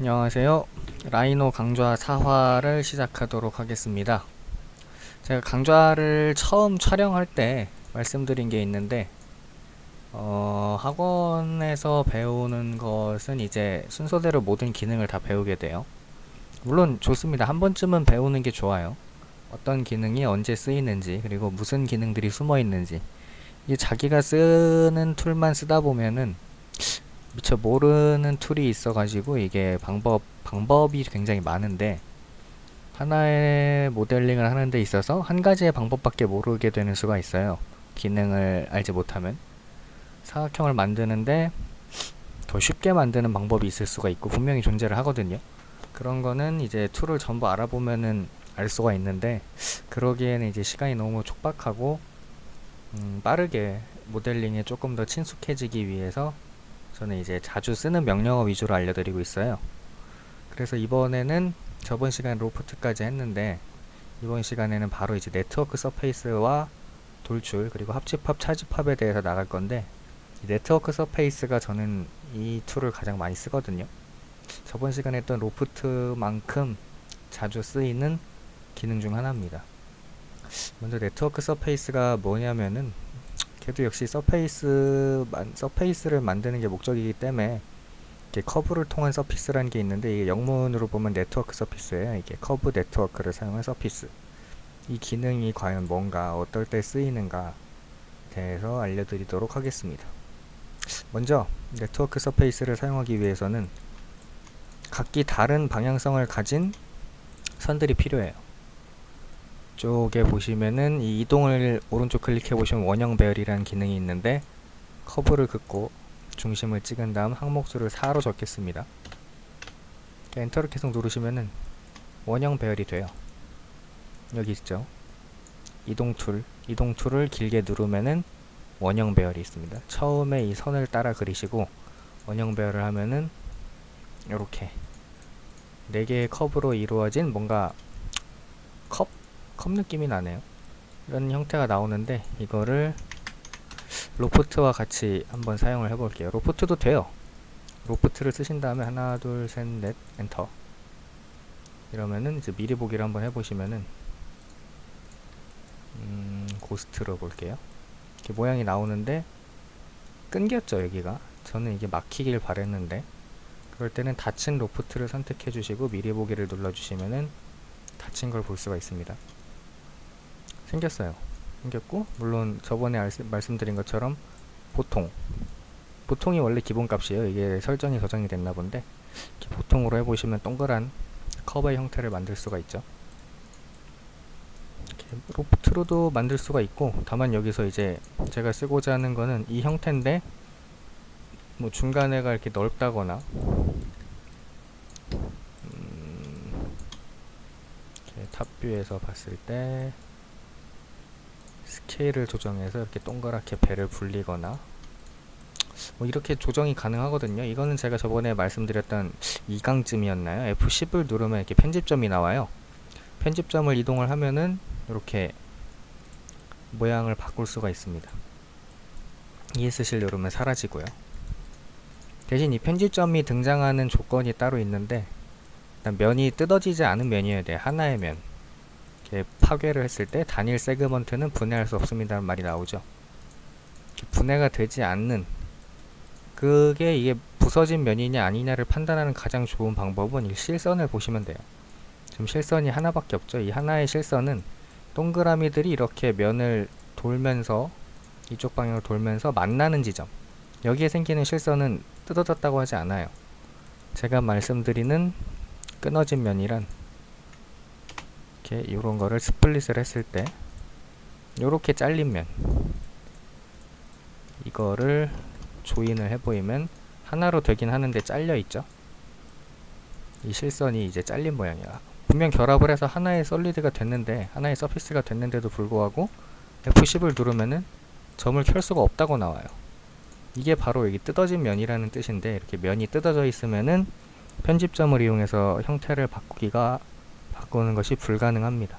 안녕하세요. 라이노 강좌 4화를 시작하도록 하겠습니다. 제가 강좌를 처음 촬영할 때 말씀드린 게 있는데, 어, 학원에서 배우는 것은 이제 순서대로 모든 기능을 다 배우게 돼요. 물론 좋습니다. 한 번쯤은 배우는 게 좋아요. 어떤 기능이 언제 쓰이는지, 그리고 무슨 기능들이 숨어 있는지. 이게 자기가 쓰는 툴만 쓰다 보면은 미처 모르는 툴이 있어가지고 이게 방법 방법이 굉장히 많은데 하나의 모델링을 하는 데 있어서 한 가지의 방법밖에 모르게 되는 수가 있어요. 기능을 알지 못하면 사각형을 만드는데 더 쉽게 만드는 방법이 있을 수가 있고 분명히 존재를 하거든요. 그런 거는 이제 툴을 전부 알아보면은 알 수가 있는데 그러기에는 이제 시간이 너무 촉박하고 음, 빠르게 모델링에 조금 더 친숙해지기 위해서 저는 이제 자주 쓰는 명령어 위주로 알려드리고 있어요. 그래서 이번에는 저번 시간 로프트까지 했는데 이번 시간에는 바로 이제 네트워크 서페이스와 돌출 그리고 합집합 차집합에 대해서 나갈 건데 이 네트워크 서페이스가 저는 이 툴을 가장 많이 쓰거든요. 저번 시간에 했던 로프트만큼 자주 쓰이는 기능 중 하나입니다. 먼저 네트워크 서페이스가 뭐냐면은 걔도 역시 서페이스 만, 서페이스를 만드는 게 목적이기 때문에 이렇게 커브를 통한 서피스라는 게 있는데 이게 영문으로 보면 네트워크 서피스예요. 이게 커브 네트워크를 사용한 서피스. 이 기능이 과연 뭔가 어떨 때 쓰이는가 대해서 알려드리도록 하겠습니다. 먼저 네트워크 서페이스를 사용하기 위해서는 각기 다른 방향성을 가진 선들이 필요해요. 쪽에 보시면은 이 이동을 오른쪽 클릭해 보시면 원형 배열이라는 기능이 있는데 커브를 긋고 중심을 찍은 다음 항목수를 4로 적겠습니다. 엔터를 계속 누르시면은 원형 배열이 돼요. 여기 있죠. 이동 툴, 이동 툴을 길게 누르면은 원형 배열이 있습니다. 처음에 이 선을 따라 그리시고 원형 배열을 하면은 이렇게 네 개의 컵으로 이루어진 뭔가 컵 컵 느낌이 나네요. 이런 형태가 나오는데 이거를 로프트와 같이 한번 사용을 해볼게요. 로프트도 돼요. 로프트를 쓰신 다음에 하나, 둘, 셋, 넷, 엔터. 이러면은 이제 미리 보기를 한번 해보시면은 음, 고스트로 볼게요. 이렇게 모양이 나오는데 끊겼죠 여기가. 저는 이게 막히길 바랬는데 그럴 때는 닫힌 로프트를 선택해 주시고 미리 보기를 눌러 주시면은 닫힌 걸 볼 수가 있습니다. 생겼어요. 생겼고 물론 저번에 알, 말씀드린 것처럼 보통 보통이 원래 기본값이에요. 이게 설정이 저장이 됐나 본데 보통으로 해보시면 동그란 커브의 형태를 만들 수가 있죠. 로프트로도 만들 수가 있고 다만 여기서 이제 제가 쓰고자 하는 거는 이 형태인데 뭐 중간에가 이렇게 넓다거나 음, 이렇게 탑뷰에서 봤을 때 스케일을 조정해서 이렇게 동그랗게 배를 불리거나 뭐 이렇게 조정이 가능하거든요. 이거는 제가 저번에 말씀드렸던 2강쯤이었나요? F10을 누르면 이렇게 편집점이 나와요. 편집점을 이동을 하면은 이렇게 모양을 바꿀 수가 있습니다. ESC를 누르면 사라지고요. 대신 이 편집점이 등장하는 조건이 따로 있는데 일단 면이 뜯어지지 않은 면이어야 돼요. 하나의 면. 이렇게 파괴를 했을 때 단일 세그먼트는 분해할 수 없습니다는 말이 나오죠. 분해가 되지 않는 그게 이게 부서진 면이냐 아니냐를 판단하는 가장 좋은 방법은 이 실선을 보시면 돼요. 지금 실선이 하나밖에 없죠. 이 하나의 실선은 동그라미들이 이렇게 면을 돌면서 이쪽 방향으로 돌면서 만나는 지점 여기에 생기는 실선은 뜯어졌다고 하지 않아요. 제가 말씀드리는 끊어진 면이란 이렇게 이런 거를 스플릿을 했을 때 이렇게 잘린 면 이거를 조인을 해보이면 하나로 되긴 하는데 잘려 있죠? 이 실선이 이제 잘린 모양이야. 분명 결합을 해서 하나의 솔리드가 됐는데 하나의 서피스가 됐는데도 불구하고 F10을 누르면은 점을 켤 수가 없다고 나와요. 이게 바로 여기 뜯어진 면이라는 뜻인데 이렇게 면이 뜯어져 있으면은 편집점을 이용해서 형태를 바꾸기가 바꾸는 것이 불가능합니다.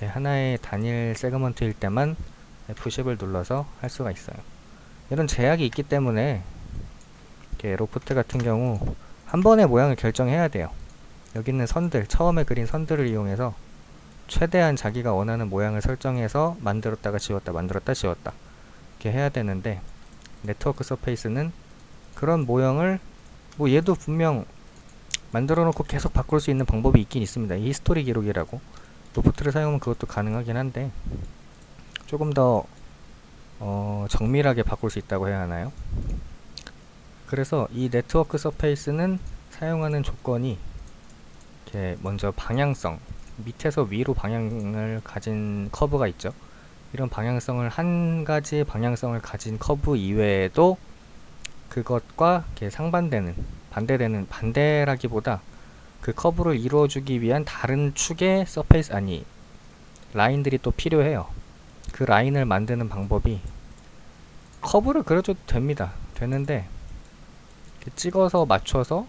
하나의 단일 세그먼트일 때만 F10을 눌러서 할 수가 있어요. 이런 제약이 있기 때문에 로프트 같은 경우 한 번에 모양을 결정해야 돼요. 여기 있는 선들, 처음에 그린 선들을 이용해서 최대한 자기가 원하는 모양을 설정해서 만들었다가 지웠다, 만들었다, 지웠다. 이렇게 해야 되는데, 네트워크 서페이스는 그런 모형을, 뭐 얘도 분명 만들어 놓고 계속 바꿀 수 있는 방법이 있긴 있습니다. 이 히스토리 기록이라고. 로프트를 사용하면 그것도 가능하긴 한데, 조금 더, 어, 정밀하게 바꿀 수 있다고 해야 하나요? 그래서 이 네트워크 서페이스는 사용하는 조건이 이렇게 먼저 방향성 밑에서 위로 방향을 가진 커브가 있죠. 이런 방향성을 한 가지 방향성을 가진 커브 이외에도 그것과 상반되는 반대되는 반대라기보다 그 커브를 이루어주기 위한 다른 축의 서페이스 아니 라인들이 또 필요해요. 그 라인을 만드는 방법이 커브를 그려줘도 됩니다. 되는데 찍어서 맞춰서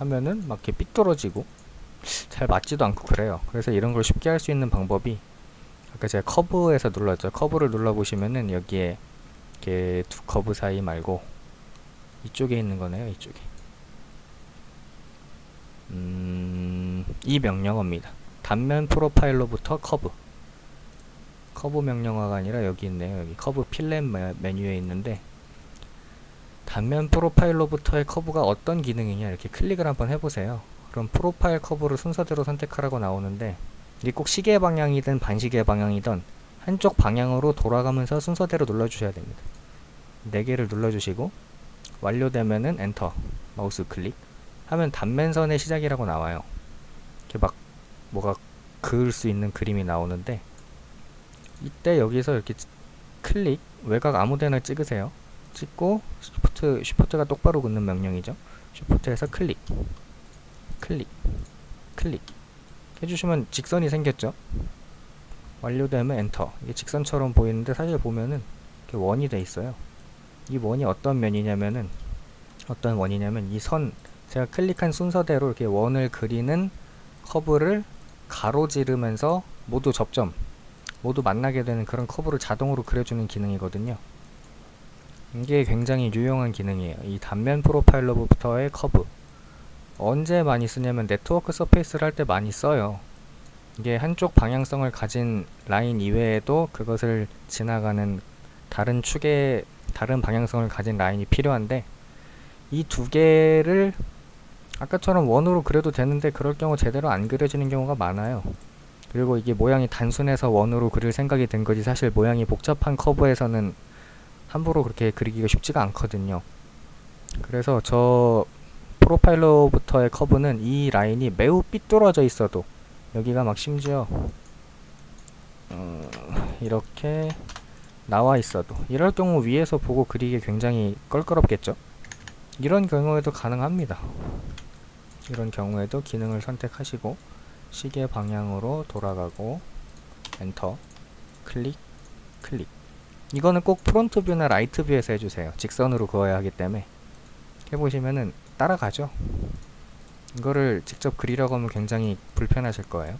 하면은 막 이렇게 삐뚤어지고 잘 맞지도 않고 그래요. 그래서 이런 걸 쉽게 할 수 있는 방법이 아까 제가 커브에서 눌렀죠. 커브를 눌러 보시면은 여기에 이렇게 두 커브 사이 말고 이쪽에 있는 거네요. 이쪽에. 음, 이 명령어입니다. 단면 프로파일로부터 커브. 커브 명령어가 아니라 여기 있네요. 여기 커브 필렛 메- 메뉴에 있는데 단면 프로파일로부터의 커브가 어떤 기능이냐 이렇게 클릭을 한번 해보세요. 그럼 프로파일 커브를 순서대로 선택하라고 나오는데 이게 꼭 시계 방향이든 반시계 방향이든 한쪽 방향으로 돌아가면서 순서대로 눌러주셔야 됩니다. 4개를 눌러주시고 완료되면은 엔터 마우스 클릭 하면 단면선의 시작이라고 나와요. 이렇게 막 뭐가 그을 수 있는 그림이 나오는데 이때 여기서 이렇게 찌- 클릭 외곽 아무데나 찍으세요. 찍고 쉬프트 쉬프트가 똑바로 긋는 명령이죠. 쉬프트에서 클릭 클릭 클릭 해주시면 직선이 생겼죠. 완료되면 엔터. 이게 직선처럼 보이는데 사실 보면은 이렇게 원이 돼 있어요. 이 원이 어떤 면이냐면은 어떤 원이냐면 이 선 제가 클릭한 순서대로 이렇게 원을 그리는 커브를 가로지르면서 모두 접점 모두 만나게 되는 그런 커브를 자동으로 그려주는 기능이거든요. 이게 굉장히 유용한 기능이에요. 이 단면 프로파일러부터의 커브. 언제 많이 쓰냐면 네트워크 서페이스를 할 때 많이 써요. 이게 한쪽 방향성을 가진 라인 이외에도 그것을 지나가는 다른 축의 다른 방향성을 가진 라인이 필요한데 이 두 개를 아까처럼 원으로 그려도 되는데 그럴 경우 제대로 안 그려지는 경우가 많아요. 그리고 이게 모양이 단순해서 원으로 그릴 생각이 든 거지 사실 모양이 복잡한 커브에서는 함부로 그렇게 그리기가 쉽지가 않거든요. 그래서 저 프로파일러부터의 커브는 이 라인이 매우 삐뚤어져 있어도 여기가 막 심지어 어, 이렇게 나와 있어도 이럴 경우 위에서 보고 그리기 굉장히 껄끄럽겠죠? 이런 경우에도 가능합니다. 이런 경우에도 기능을 선택하시고 시계 방향으로 돌아가고 엔터 클릭 클릭 이거는 꼭 프론트 뷰나 라이트 뷰에서 해주세요. 직선으로 그어야 하기 때문에 해보시면은 따라가죠. 이거를 직접 그리려고 하면 굉장히 불편하실 거예요.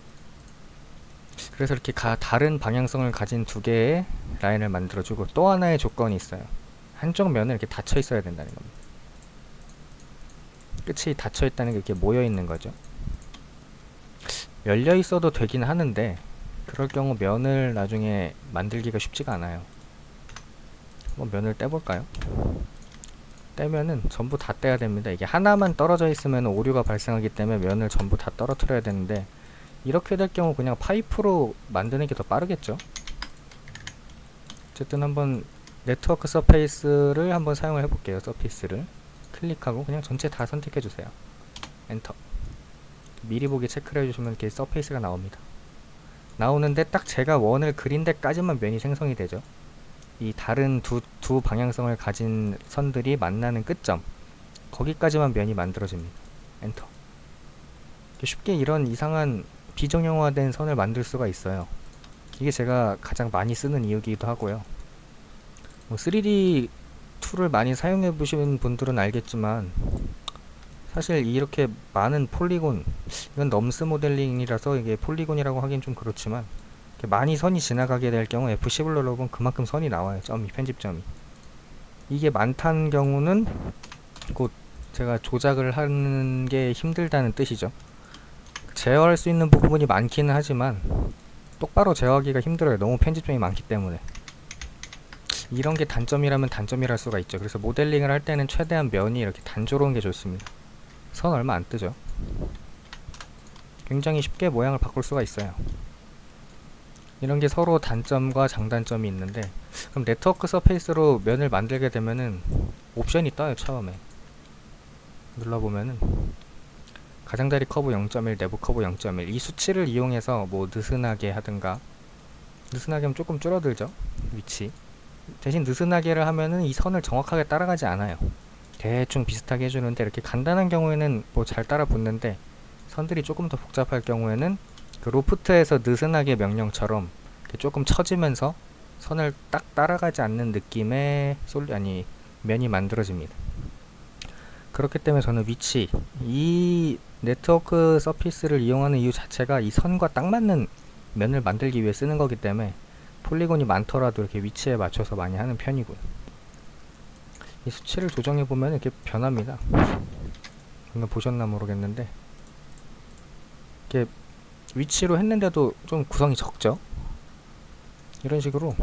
그래서 이렇게 가, 다른 방향성을 가진 두 개의 라인을 만들어주고 또 하나의 조건이 있어요. 한쪽 면은 이렇게 닫혀 있어야 된다는 겁니다. 끝이 닫혀 있다는 게 이렇게 모여 있는 거죠. 열려 있어도 되긴 하는데 그럴 경우 면을 나중에 만들기가 쉽지가 않아요. 한번 면을 떼볼까요? 떼면은 전부 다 떼야 됩니다. 이게 하나만 떨어져 있으면 오류가 발생하기 때문에 면을 전부 다 떨어뜨려야 되는데 이렇게 될 경우 그냥 파이프로 만드는 게 더 빠르겠죠. 어쨌든 한번 네트워크 서페이스를 한번 사용을 해볼게요. 서페이스를 클릭하고 그냥 전체 다 선택해 주세요. 엔터. 미리 보기 체크를 해주시면 이렇게 서페이스가 나옵니다. 나오는데 딱 제가 원을 그린 데까지만 면이 생성이 되죠. 이 다른 두, 두 방향성을 가진 선들이 만나는 끝점 거기까지만 면이 만들어집니다. 엔터. 쉽게 이런 이상한 비정형화된 선을 만들 수가 있어요. 이게 제가 가장 많이 쓰는 이유기도 하고요. 뭐 3D 툴을 많이 사용해 보신 분들은 알겠지만 사실 이렇게 많은 폴리곤 이건 넘스 모델링이라서 이게 폴리곤이라고 하긴 좀 그렇지만 많이 선이 지나가게 될 경우 F10을 눌러보면 그만큼 선이 나와요 점이 편집점이 이게 많다는 경우는 곧 제가 조작을 하는 게 힘들다는 뜻이죠. 제어할 수 있는 부분이 많기는 하지만 똑바로 제어하기가 힘들어요. 너무 편집점이 많기 때문에. 이런 게 단점이라면 단점이랄 수가 있죠. 그래서 모델링을 할 때는 최대한 면이 이렇게 단조로운 게 좋습니다. 선 얼마 안 뜨죠. 굉장히 쉽게 모양을 바꿀 수가 있어요. 이런 게 서로 단점과 장단점이 있는데 그럼 네트워크 서페이스로 면을 만들게 되면은 옵션이 떠요 처음에 눌러보면은 가장자리 커브 0.1 내부 커브 0.1 이 수치를 이용해서 뭐 느슨하게 하든가 느슨하게 하면 조금 줄어들죠 위치 대신 느슨하게를 하면은 이 선을 정확하게 따라가지 않아요 대충 비슷하게 해주는데 이렇게 간단한 경우에는 뭐 잘 따라 붙는데 선들이 조금 더 복잡할 경우에는 그 로프트에서 느슨하게 명령처럼 조금 처지면서 선을 딱 따라가지 않는 느낌의 솔 아니 면이 만들어집니다. 그렇기 때문에 저는 위치 이 네트워크 서피스를 이용하는 이유 자체가 이 선과 딱 맞는 면을 만들기 위해 쓰는 거기 때문에 폴리곤이 많더라도 이렇게 위치에 맞춰서 많이 하는 편이고요. 이 수치를 조정해 보면 이렇게 변합니다. 방금 보셨나 모르겠는데 이렇게 위치로 했는데도 좀 구성이 적죠. 이런 식으로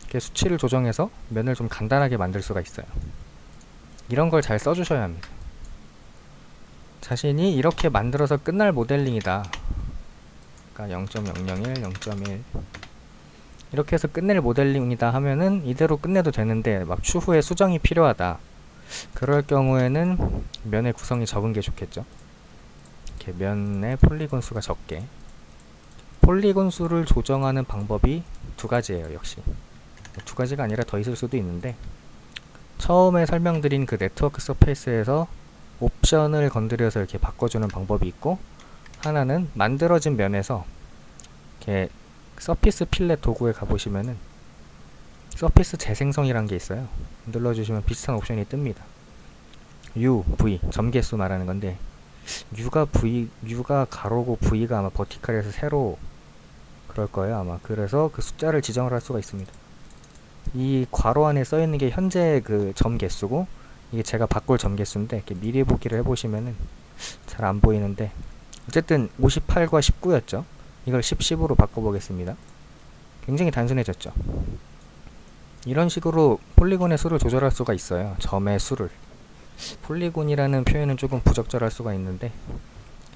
이렇게 수치를 조정해서 면을 좀 간단하게 만들 수가 있어요. 이런 걸 잘 써주셔야 합니다. 자신이 이렇게 만들어서 끝날 모델링이다. 그러니까 0.001, 0.1 이렇게 해서 끝낼 모델링이다 하면은 이대로 끝내도 되는데 막 추후에 수정이 필요하다. 그럴 경우에는 면의 구성이 적은 게 좋겠죠. 이렇게 면의 폴리곤 수가 적게 폴리곤 수를 조정하는 방법이 두 가지예요 역시 두 가지가 아니라 더 있을 수도 있는데 처음에 설명드린 그 네트워크 서페이스에서 옵션을 건드려서 이렇게 바꿔주는 방법이 있고 하나는 만들어진 면에서 이렇게 서피스 필렛 도구에 가보시면은 서피스 재생성이란 게 있어요. 눌러주시면 비슷한 옵션이 뜹니다. U, V, 점개수 말하는 건데 U가 V, U가 가로고 V가 아마 버티칼에서 세로 그럴 거예요 아마. 그래서 그 숫자를 지정을 할 수가 있습니다. 이 괄호 안에 써 있는 게 현재 그 점 개수고 이게 제가 바꿀 점 개수인데 이렇게 미리 보기를 해보시면은 잘 안 보이는데 어쨌든 58과 19였죠 이걸 10, 10으로 바꿔보겠습니다 굉장히 단순해졌죠 이런 식으로 폴리곤의 수를 조절할 수가 있어요 점의 수를 폴리곤이라는 표현은 조금 부적절할 수가 있는데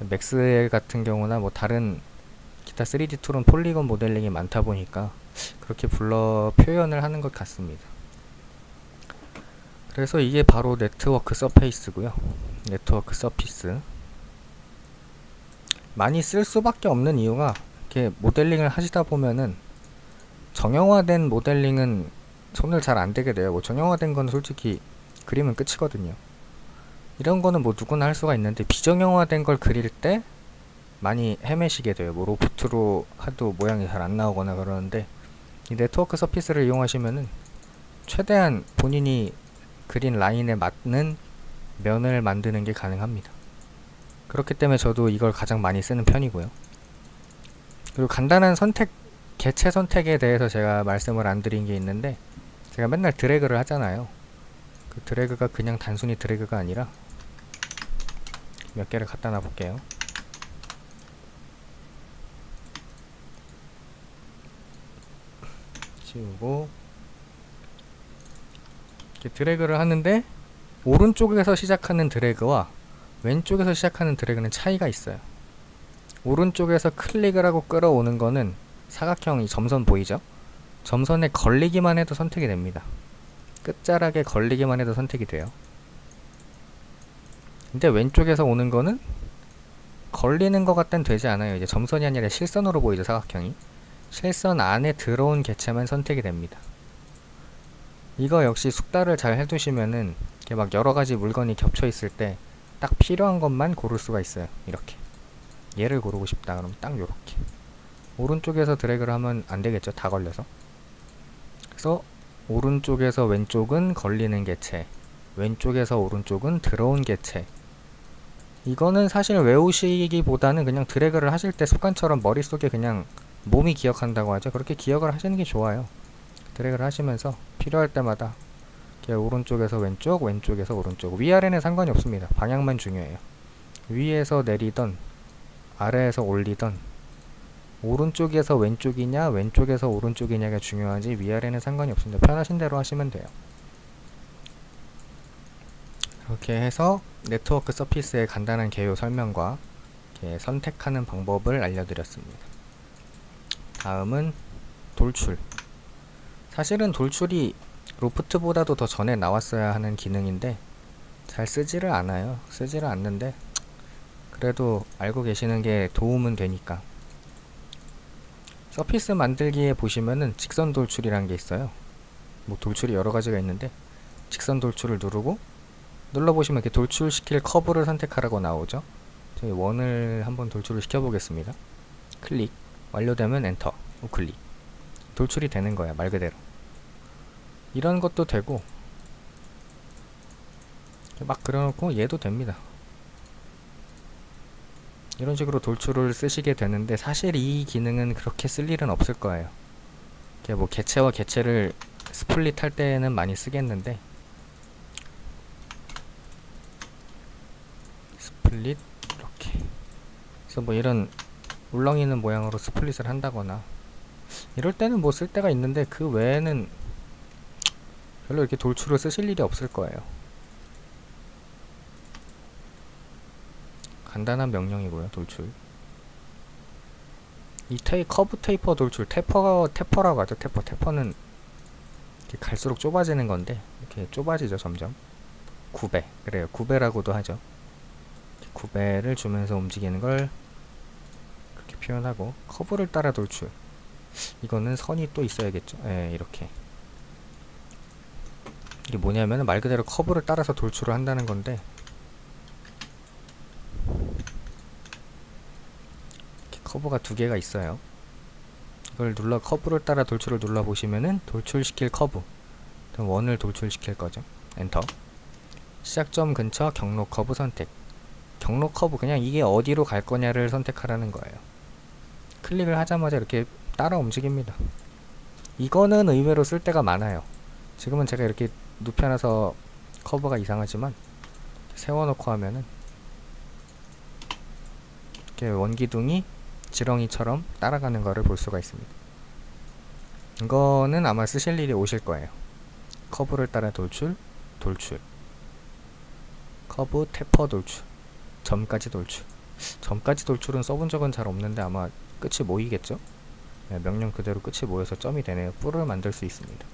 맥스엘 같은 경우나 뭐 다른 기타 3D 툴은 폴리곤 모델링이 많다 보니까 그렇게 불러 표현을 하는 것 같습니다. 그래서 이게 바로 네트워크 서페이스고요. 네트워크 서피스. 많이 쓸 수밖에 없는 이유가 이렇게 모델링을 하시다 보면은 정형화된 모델링은 손을 잘 안 대게 돼요. 뭐 정형화된 건 솔직히 그림은 끝이거든요. 이런 거는 뭐 누구나 할 수가 있는데 비정형화된 걸 그릴 때 많이 헤매시게 돼요. 뭐 로프트로 하도 모양이 잘 안 나오거나 그러는데 이 네트워크 서피스를 이용하시면은 최대한 본인이 그린 라인에 맞는 면을 만드는 게 가능합니다. 그렇기 때문에 저도 이걸 가장 많이 쓰는 편이고요. 그리고 간단한 선택, 개체 선택에 대해서 제가 말씀을 안 드린 게 있는데 제가 맨날 드래그를 하잖아요. 그 드래그가 그냥 단순히 드래그가 아니라 몇 개를 갖다 놔 볼게요. 지우고 이렇게 드래그를 하는데 오른쪽에서 시작하는 드래그와 왼쪽에서 시작하는 드래그는 차이가 있어요. 오른쪽에서 클릭을 하고 끌어오는 거는 사각형이 점선 보이죠? 점선에 걸리기만 해도 선택이 됩니다. 끝자락에 걸리기만 해도 선택이 돼요. 근데 왼쪽에서 오는 거는 걸리는 것 같단 되지 않아요. 이제 점선이 아니라 실선으로 보이죠, 사각형이. 실선 안에 들어온 개체만 선택이 됩니다. 이거 역시 숙달을 잘 해두시면은 이렇게 막 여러 가지 물건이 겹쳐 있을 때 딱 필요한 것만 고를 수가 있어요. 이렇게. 얘를 고르고 싶다 그러면 딱 요렇게. 오른쪽에서 드래그를 하면 안 되겠죠. 다 걸려서. 그래서 오른쪽에서 왼쪽은 걸리는 개체, 왼쪽에서 오른쪽은 들어온 개체. 이거는 사실 외우시기보다는 그냥 드래그를 하실 때 습관처럼 머릿속에 그냥 몸이 기억한다고 하죠. 그렇게 기억을 하시는 게 좋아요. 드래그를 하시면서 필요할 때마다 오른쪽에서 왼쪽, 왼쪽에서 오른쪽. 위아래는 상관이 없습니다. 방향만 중요해요. 위에서 내리던 아래에서 올리던 오른쪽에서 왼쪽이냐 왼쪽에서 오른쪽이냐가 중요하지 위아래는 상관이 없습니다. 편하신 대로 하시면 돼요. 이렇게 해서 네트워크 서피스의 간단한 개요 설명과 이렇게 선택하는 방법을 알려드렸습니다. 다음은 돌출. 사실은 돌출이 로프트보다도 더 전에 나왔어야 하는 기능인데 잘 쓰지를 않아요. 쓰지를 않는데 그래도 알고 계시는 게 도움은 되니까. 서피스 만들기에 보시면은 직선 돌출이라는 게 있어요. 뭐 돌출이 여러 가지가 있는데 직선 돌출을 누르고 눌러보시면 이렇게 돌출시킬 커브를 선택하라고 나오죠. 저희 원을 한번 돌출을 시켜 보겠습니다. 클릭 완료되면 엔터 우클릭 돌출이 되는 거야 말 그대로 이런 것도 되고 막 그려놓고 얘도 됩니다. 이런 식으로 돌출을 쓰시게 되는데 사실 이 기능은 그렇게 쓸 일은 없을 거예요. 뭐 개체와 개체를 스플릿 할 때는 많이 쓰겠는데 스플릿 이렇게 그래서 뭐 이런 울렁이는 모양으로 스플릿을 한다거나 이럴 때는 뭐 쓸 때가 있는데 그 외에는 별로 이렇게 돌출을 쓰실 일이 없을 거예요. 간단한 명령이고요, 돌출. 이 테이 커브 테이퍼 돌출, 테퍼 테퍼라고 하죠. 테퍼 테퍼는 이렇게 갈수록 좁아지는 건데 이렇게 좁아지죠, 점점. 9배. 그래요. 9배라고도 하죠. 9배를 주면서 움직이는 걸 그렇게 표현하고 커브를 따라 돌출. 이거는 선이 또 있어야겠죠. 예, 이렇게. 이게 뭐냐면 말 그대로 커브를 따라서 돌출을 한다는 건데 커브가 두 개가 있어요. 이걸 눌러 커브를 따라 돌출을 눌러 보시면은 돌출시킬 커브 원을 돌출시킬 거죠. 엔터. 시작점 근처 경로 커브 선택. 경로 커브 그냥 이게 어디로 갈 거냐를 선택하라는 거예요. 클릭을 하자마자 이렇게 따라 움직입니다. 이거는 의외로 쓸 때가 많아요. 지금은 제가 이렇게 눕혀놔서 커버가 이상하지만 세워놓고 하면은 이렇게 원기둥이 지렁이처럼 따라가는 거를 볼 수가 있습니다. 이거는 아마 쓰실 일이 오실 거예요. 커브를 따라 돌출, 돌출, 커브 태퍼 돌출, 점까지 돌출. 점까지 돌출은 써본 적은 잘 없는데 아마 끝이 모이겠죠? 네, 명령 그대로 끝이 모여서 점이 되네요. 뿔을 만들 수 있습니다.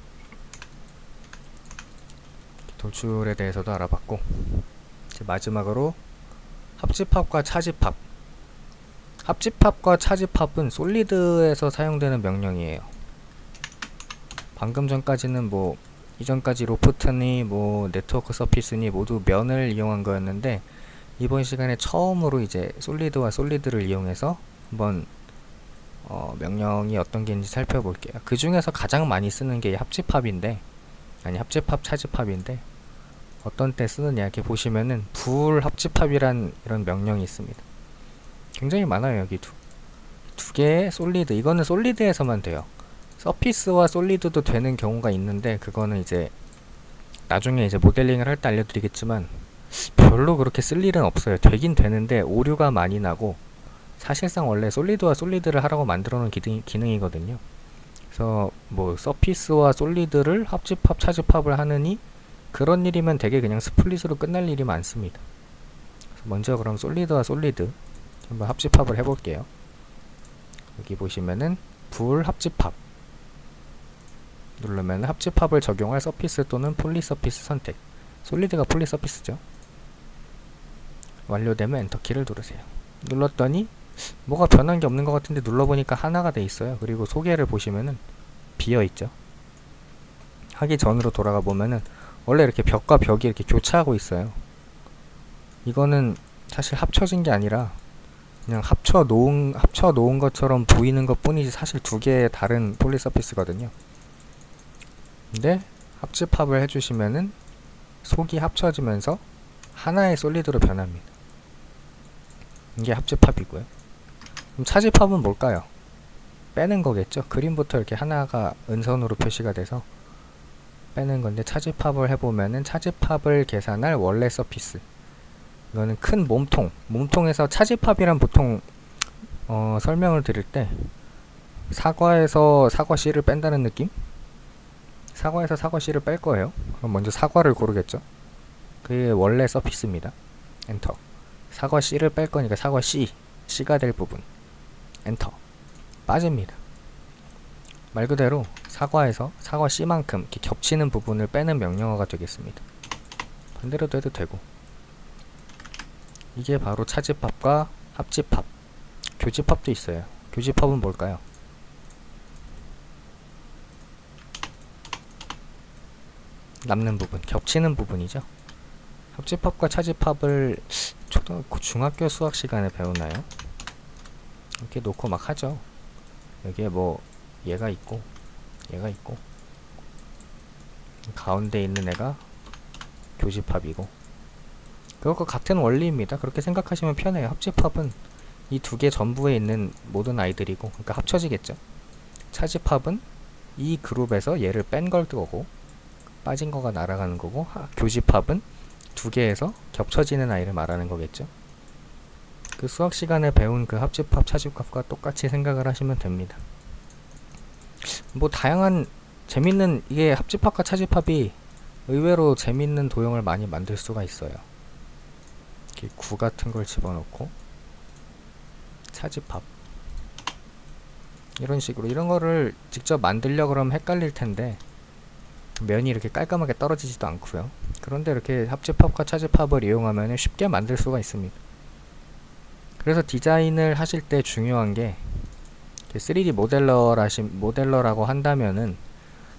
돌출에 대해서도 알아봤고 이제 마지막으로 합집합과 차집합 합집합과 차집합은 솔리드에서 사용되는 명령이에요. 방금 전까지는 뭐 이전까지 로프트니 뭐 네트워크 서피스니 모두 면을 이용한 거였는데 이번 시간에 처음으로 이제 솔리드와 솔리드를 이용해서 한번 어, 명령이 어떤 게 있는지 살펴볼게요. 그 중에서 가장 많이 쓰는 게 합집합인데 아니 합집합 차집합인데 어떤 때 쓰느냐 이렇게 보시면은 불합집합이란 이런 명령이 있습니다. 굉장히 많아요 여기 두, 두 개의 솔리드 이거는 솔리드에서만 돼요. 서피스와 솔리드도 되는 경우가 있는데 그거는 이제 나중에 이제 모델링을 할 때 알려드리겠지만 별로 그렇게 쓸 일은 없어요. 되긴 되는데 오류가 많이 나고 사실상 원래 솔리드와 솔리드를 하라고 만들어 놓은 기능, 기능이거든요. 그래서 뭐 서피스와 솔리드를 합집합 차집합을 하느니 그런 일이면 되게 그냥 스플릿으로 끝날 일이 많습니다. 먼저 그럼 솔리드와 솔리드 한번 합집합을 해볼게요. 여기 보시면은 불 합집합 누르면 합집합을 적용할 서피스 또는 폴리 서피스 선택 솔리드가 폴리 서피스죠. 완료되면 엔터키를 누르세요. 눌렀더니 뭐가 변한 게 없는 것 같은데 눌러보니까 하나가 돼 있어요. 그리고 소개를 보시면은 비어 있죠. 하기 전으로 돌아가 보면은 원래 이렇게 벽과 벽이 이렇게 교차하고 있어요. 이거는 사실 합쳐진 게 아니라 그냥 합쳐 놓은 합쳐 놓은 것처럼 보이는 것 뿐이지 사실 두 개의 다른 폴리 서피스거든요. 근데 합집합을 해주시면은 속이 합쳐지면서 하나의 솔리드로 변합니다. 이게 합집합이고요. 그럼 차집합은 뭘까요? 빼는 거겠죠. 그림부터 이렇게 하나가 은선으로 표시가 돼서 빼는 건데 차집합을 해보면은 차집합을 계산할 원래 서피스 이거는 큰 몸통 몸통에서 차집합이란 보통 어, 설명을 드릴 때 사과에서 사과 씨를 뺀다는 느낌? 사과에서 사과 씨를 뺄 거예요. 그럼 먼저 사과를 고르겠죠. 그게 원래 서피스입니다. 엔터. 사과 씨를 뺄 거니까 사과 씨, 씨가 될 부분. 엔터. 빠집니다. 말 그대로 사과에서 사과 씨만큼 이렇게 겹치는 부분을 빼는 명령어가 되겠습니다. 반대로도 해도 되고. 이게 바로 차집합과 합집합, 교집합도 있어요. 교집합은 뭘까요? 남는 부분, 겹치는 부분이죠. 합집합과 차집합을 초등학교, 중학교 수학 시간에 배우나요? 이렇게 놓고 막 하죠. 여기에 뭐 얘가 있고 얘가 있고 가운데 있는 애가 교집합이고 그것과 같은 원리입니다. 그렇게 생각하시면 편해요. 합집합은 이 두 개 전부에 있는 모든 아이들이고 그러니까 합쳐지겠죠. 차집합은 이 그룹에서 얘를 뺀 걸 거고 빠진 거가 날아가는 거고 하- 교집합은 두 개에서 겹쳐지는 아이를 말하는 거겠죠. 그 수학 시간에 배운 그 합집합, 차집합과 똑같이 생각을 하시면 됩니다. 뭐 다양한 재밌는 이게 합집합과 차집합이 의외로 재밌는 도형을 많이 만들 수가 있어요. 이렇게 구 같은 걸 집어넣고 차집합 이런 식으로 이런 거를 직접 만들려 그러면 헷갈릴 텐데 면이 이렇게 깔끔하게 떨어지지도 않고요. 그런데 이렇게 합집합과 차집합을 이용하면 쉽게 만들 수가 있습니다. 그래서 디자인을 하실 때 중요한 게 3D 모델러라시 모델러라고 한다면은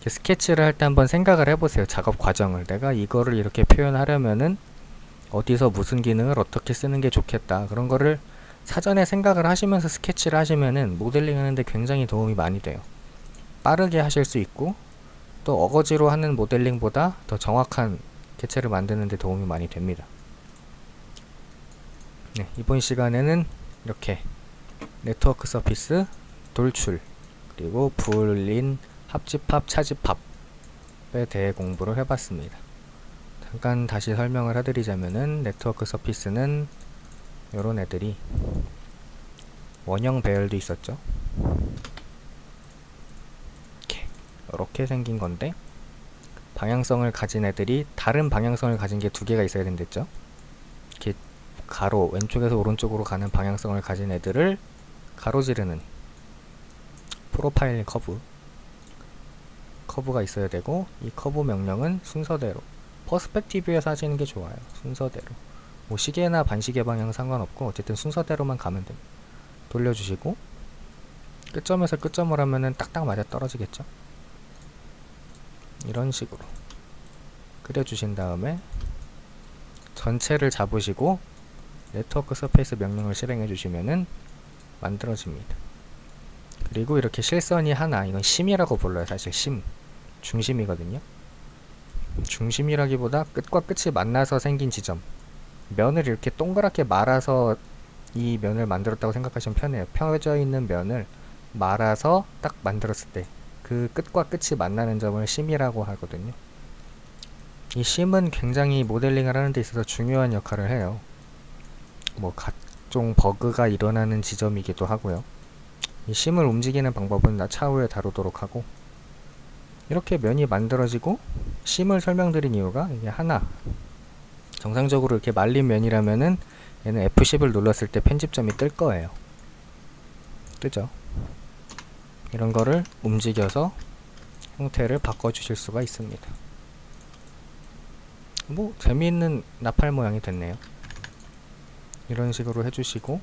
스케치를 할 때 한번 생각을 해보세요. 작업 과정을 내가 이거를 이렇게 표현하려면은 어디서 무슨 기능을 어떻게 쓰는 게 좋겠다 그런 거를 사전에 생각을 하시면서 스케치를 하시면은 모델링 하는데 굉장히 도움이 많이 돼요. 빠르게 하실 수 있고 또 어거지로 하는 모델링보다 더 정확한 개체를 만드는 데 도움이 많이 됩니다. 네, 이번 시간에는 이렇게 네트워크 서피스, 돌출, 그리고 불린 합집합, 차집합에 대해 공부를 해봤습니다. 잠깐 다시 설명을 해드리자면은 네트워크 서피스는 요런 애들이 원형 배열도 있었죠. 이렇게 이렇게 생긴 건데 방향성을 가진 애들이 다른 방향성을 가진 게 두 개가 있어야 된댔죠. 가로 왼쪽에서 오른쪽으로 가는 방향성을 가진 애들을 가로지르는 프로파일 커브 커브가 있어야 되고 이 커브 명령은 순서대로 퍼스펙티브에서 하시는 게 좋아요. 순서대로 뭐 시계나 반시계 방향 상관없고 어쨌든 순서대로만 가면 됩니다. 돌려주시고 끝점에서 끝점을 하면은 딱딱 맞아 떨어지겠죠. 이런 식으로 그려주신 다음에 전체를 잡으시고 네트워크 서페이스 명령을 실행해 주시면은 만들어집니다. 그리고 이렇게 실선이 하나, 이건 심이라고 불러요. 사실 심, 중심이거든요. 중심이라기보다 끝과 끝이 만나서 생긴 지점. 면을 이렇게 동그랗게 말아서 이 면을 만들었다고 생각하시면 편해요. 펴져 있는 면을 말아서 딱 만들었을 때 그 끝과 끝이 만나는 점을 심이라고 하거든요. 이 심은 굉장히 모델링을 하는 데 있어서 중요한 역할을 해요. 뭐 각종 버그가 일어나는 지점이기도 하고요. 이 심을 움직이는 방법은 나 차후에 다루도록 하고 이렇게 면이 만들어지고 심을 설명드린 이유가 이게 하나 정상적으로 이렇게 말린 면이라면은 얘는 F10을 눌렀을 때 편집점이 뜰 거예요. 뜨죠? 이런 거를 움직여서 형태를 바꿔주실 수가 있습니다. 뭐 재미있는 나팔 모양이 됐네요. 이런 식으로 해주시고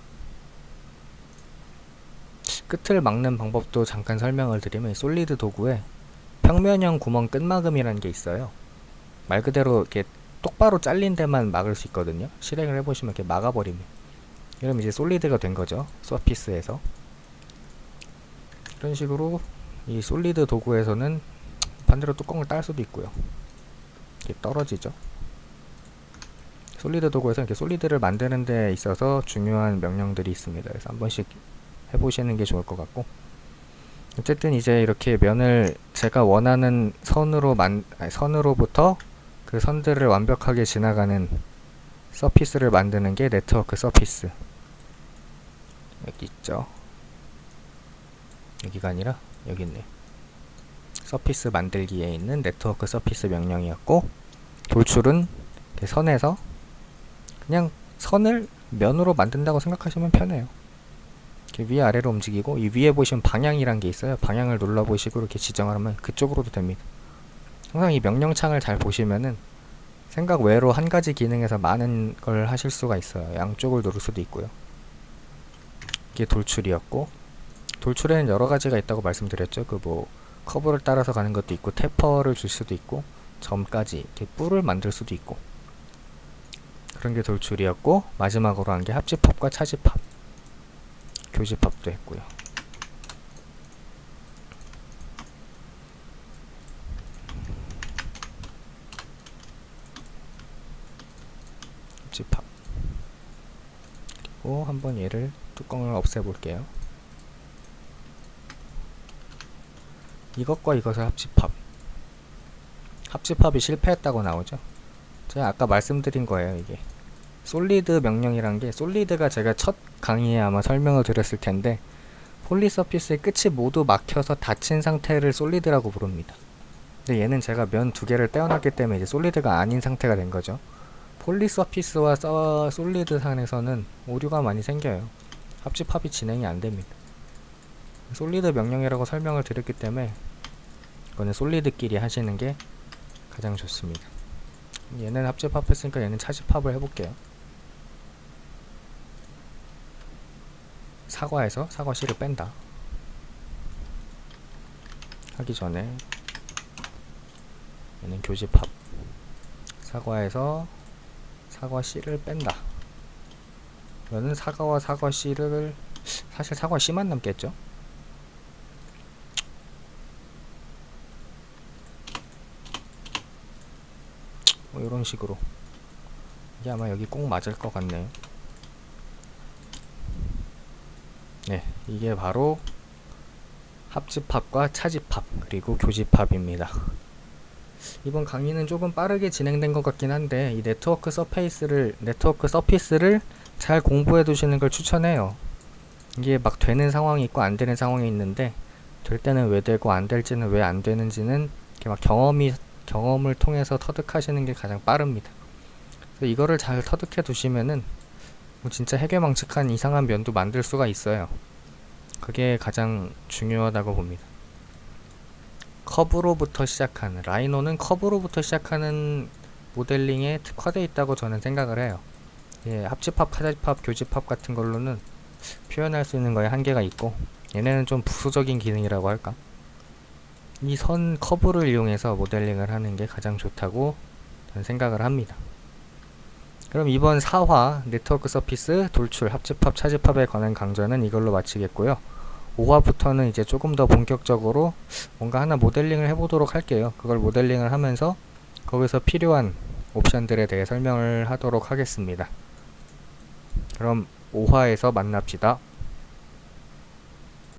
끝을 막는 방법도 잠깐 설명을 드리면 이 솔리드 도구에 평면형 구멍 끝막음이라는 게 있어요. 말 그대로 이렇게 똑바로 잘린 데만 막을 수 있거든요. 실행을 해보시면 이렇게 막아버리면 이러면 이제 솔리드가 된 거죠. 서피스에서 이런 식으로 이 솔리드 도구에서는 반대로 뚜껑을 딸 수도 있고요. 이렇게 떨어지죠. 솔리드 도구에서 이렇게 솔리드를 만드는 데 있어서 중요한 명령들이 있습니다. 그래서 한 번씩 해보시는 게 좋을 것 같고. 어쨌든 이제 이렇게 면을 제가 원하는 선으로 만 아니, 선으로부터 그 선들을 완벽하게 지나가는 서피스를 만드는 게 네트워크 서피스. 여기 있죠? 여기가 아니라 여기 있네. 서피스 만들기에 있는 네트워크 서피스 명령이었고 돌출은 선에서 그냥 선을 면으로 만든다고 생각하시면 편해요. 이렇게 위아래로 움직이고 이 위에 보시면 방향이란 게 있어요. 방향을 눌러보시고 이렇게 지정을 하면 그쪽으로도 됩니다. 항상 이 명령창을 잘 보시면은 생각 외로 한 가지 기능에서 많은 걸 하실 수가 있어요. 양쪽을 누를 수도 있고요. 이게 돌출이었고 돌출에는 여러 가지가 있다고 말씀드렸죠. 그 뭐 커브를 따라서 가는 것도 있고 태퍼를 줄 수도 있고 점까지 이렇게 뿔을 만들 수도 있고 그런 게 돌출이었고 마지막으로 한 게 합집합과 차집합. 교집합도 했고요. 합집합. 그리고 한번 얘를 뚜껑을 없애 볼게요. 이것과 이것을 합집합. 합집합이 실패했다고 나오죠? 제가 아까 말씀드린 거예요 이게 솔리드 명령이란 게 솔리드가 제가 첫 강의에 아마 설명을 드렸을 텐데 폴리서피스의 끝이 모두 막혀서 닫힌 상태를 솔리드라고 부릅니다. 근데 얘는 제가 면 두 개를 떼어놨기 때문에 이제 솔리드가 아닌 상태가 된 거죠. 폴리서피스와 서 솔리드 산에서는 오류가 많이 생겨요. 합집합이 진행이 안 됩니다. 솔리드 명령이라고 설명을 드렸기 때문에 이거는 솔리드끼리 하시는 게 가장 좋습니다. 얘는 합집합 했으니까 얘는 차집합을 해볼게요 사과에서 사과 씨를 뺀다. 하기 전에 얘는 교집합. 사과에서 사과 씨를 뺀다. 그러면 사과와 사과 씨를 사실 사과 씨만 남겠죠? 뭐 이런 식으로. 이게 아마 여기 꼭 맞을 것 같네요 네 이게 바로 합집합과 차집합 그리고 교집합입니다 이번 강의는 조금 빠르게 진행된 것 같긴 한데 이 네트워크 서페이스를 네트워크 서피스를 잘 공부해 두시는 걸 추천해요 이게 막 되는 상황이 있고 안 되는 상황이 있는데 될 때는 왜 되고 안 될지는 왜 안 되는지는 이렇게 막 경험이 경험을 통해서 터득하시는 게 가장 빠릅니다. 그래서 이거를 잘 터득해 두시면은 뭐 진짜 해괴망측한 이상한 면도 만들 수가 있어요. 그게 가장 중요하다고 봅니다. 커브로부터 시작하는 라이노는 커브로부터 시작하는 모델링에 특화되어 있다고 저는 생각을 해요. 예, 합집합, 카집합, 교집합 같은 걸로는 표현할 수 있는 거에 한계가 있고 얘네는 좀 부수적인 기능이라고 할까? 이 선 커브를 이용해서 모델링을 하는 게 가장 좋다고 저는 생각을 합니다. 그럼 이번 4화 네트워크 서피스 돌출 합집합 차집합에 관한 강좌는 이걸로 마치겠고요. 5화부터는 이제 조금 더 본격적으로 뭔가 하나 모델링을 해보도록 할게요. 그걸 모델링을 하면서 거기서 필요한 옵션들에 대해 설명을 하도록 하겠습니다. 그럼 5화에서 만납시다.